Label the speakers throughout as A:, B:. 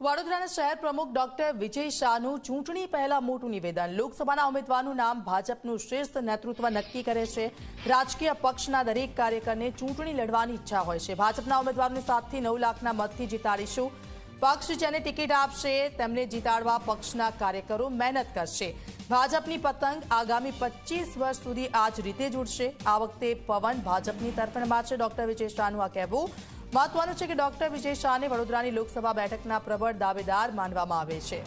A: વડોદરાના શહેર પ્રમુખ ડોક્ટર વિજય શાહનું ચૂંટણી પહેલા મોટું નિવેદન. લોકસભાના ઉમેદવારનું નામ ભાજપનું શ્રેષ્ઠ નેતૃત્વ નક્કી કરે છે. રાજકીય પક્ષના દરેક કાર્યકરને ચૂંટણી લડવાની ઈચ્છા હોય છે. ભાજપના ઉમેદવારને સાતથી નવ લાખના મતથી જીતાડીશું. પક્ષ જેને ટિકિટ આપશે, તેમને જીતાડવા પક્ષના કાર્યકરો મહેનત કરશે. ભાજપની પતંગ આગામી પચીસ વર્ષ સુધી આ જ રીતે જ ઉડશે આ વખતે પવન ભાજપની તરફેણમાં છે. ડોક્ટર વિજય શાહનું આ કહેવું. મહત્વનું છે કે ડોક્ટર વિજય શાહને વડોદરાની લોકસભા બેઠકના પ્રબળ દાવેદાર માનવામાં આવે છે.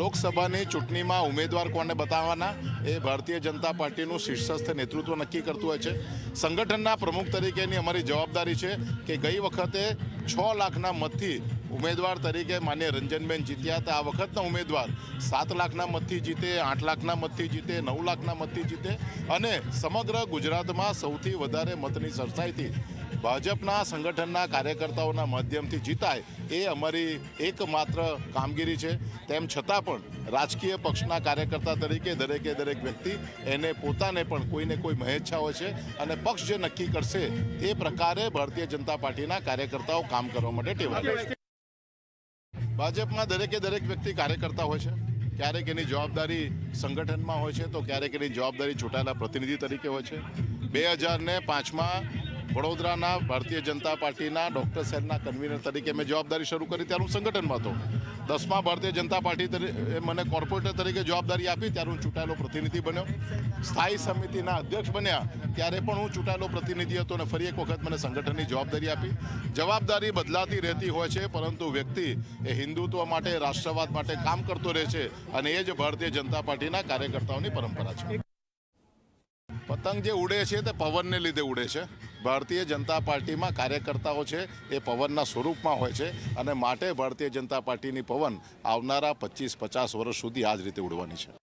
B: લોકસભાની ચૂંટણીમાં ઉમેદવાર કોને બતાવવાના એ ભારતીય જનતા પાર્ટીનું શીર્ષસ્થ નેતૃત્વ નક્કી કરતું હોય છે. સંગઠનના પ્રમુખ તરીકેની અમારી જવાબદારી છે કે ગઈ વખતે છ લાખના મતથી ઉમેદવાર તરીકે માન્ય રંજનબેન જીત્યા હતા. આ વખતના ઉમેદવાર સાત લાખના મતથી જીતે, આઠ લાખના મતથી જીતે, નવ લાખના મતથી જીતે અને સમગ્ર ગુજરાતમાં સૌથી વધારે મતની સરસાઈથી ભાજપના સંગઠનના કાર્યકર્તાઓના માધ્યમથી જીતાય એ અમારી એકમાત્ર કામગીરી છે. તેમ છતાં પણ રાજકીય પક્ષના કાર્યકર્તા તરીકે દરેકે દરેક વ્યક્તિ એને પોતાને પણ કોઈને કોઈ મહેચ્છા હોય છે અને પક્ષ જે નક્કી કરશે તે પ્રકારે ભારતીય જનતા પાર્ટીના કાર્યકર્તાઓ કામ કરવા માટે ટેવાય ભાજપમાં દરેકે દરેક વ્યક્તિ કાર્યકર્તા હોય છે. ક્યારેક એની જવાબદારી સંગઠનમાં હોય છે, તો ક્યારેક એની જવાબદારી ચૂંટાયેલા પ્રતિનિધિ તરીકે હોય છે. બે હજાર ને પાંચમાં વડોદરાના ભારતીય જનતા પાર્ટીના ડોક્ટર સાહેબના કન્વીનર તરીકે મેં જવાબદારી શરૂ કરી ત્યારે હું સંગઠનમાં હતો. દસમા ભારતીય જનતા પાર્ટી તરીકે મને કોર્પોરેટર તરીકે જવાબદારી આપી, ત્યારે હું ચૂંટાયેલો પ્રતિનિધિ બન્યો. સ્થાયી સમિતિના અધ્યક્ષ બન્યા, ત્યારે પણ હું ચૂંટાયેલો પ્રતિનિધિ હતો અને ફરી એક વખત મને સંગઠનની જવાબદારી આપી. જવાબદારી બદલાતી રહેતી હોય છે, પરંતુ વ્યક્તિ એ હિન્દુત્વ માટે, રાષ્ટ્રવાદ માટે કામ કરતો રહે છે અને એ જ ભારતીય જનતા પાર્ટીના કાર્યકર્તાઓની પરંપરા છે. પતંગ જે ઉડે છે તે પવનને લીધે ઉડે છે. ભારતીય જનતા પાર્ટીમાં કાર્યકર્તાઓ છે એ પવનના સ્વરૂપમાં હોય છે અને માટે ભારતીય જનતા પાર્ટીની પવન આવનારા પચીસ પચાસ વર્ષ સુધી આ જ રીતે ઉડવાની છે.